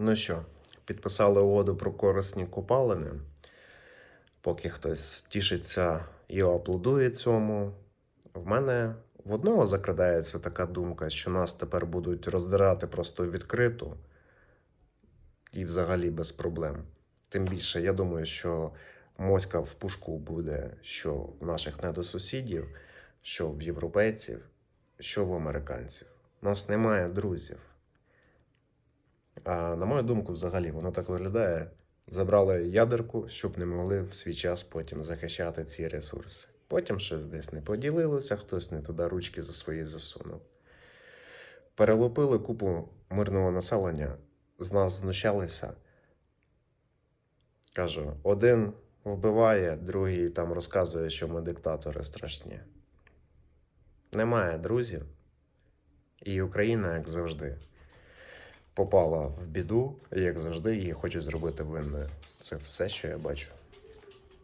Ну що, підписали угоду про корисні копалини. Поки хтось тішиться і аплодує цьому. В мене в одного закрадається така думка, що нас тепер будуть роздирати просто відкрито і взагалі без проблем. Тим більше, я думаю, що моська в пушку буде що в наших недосусідів, що в європейців, що в американців. У нас немає друзів. А на мою думку, взагалі, воно так виглядає. Забрали ядерку, щоб не могли в свій час потім захищати ці ресурси. Потім щось десь не поділилося, хтось не туди ручки за свої засунув. Перелупили купу мирного населення, з нас знущалися. Кажу, один вбиває, другий там розказує, що ми диктатори страшні. Немає друзів, і Україна, як завжди, попала в біду, як завжди, її хочуть зробити винною. Це все, що я бачу.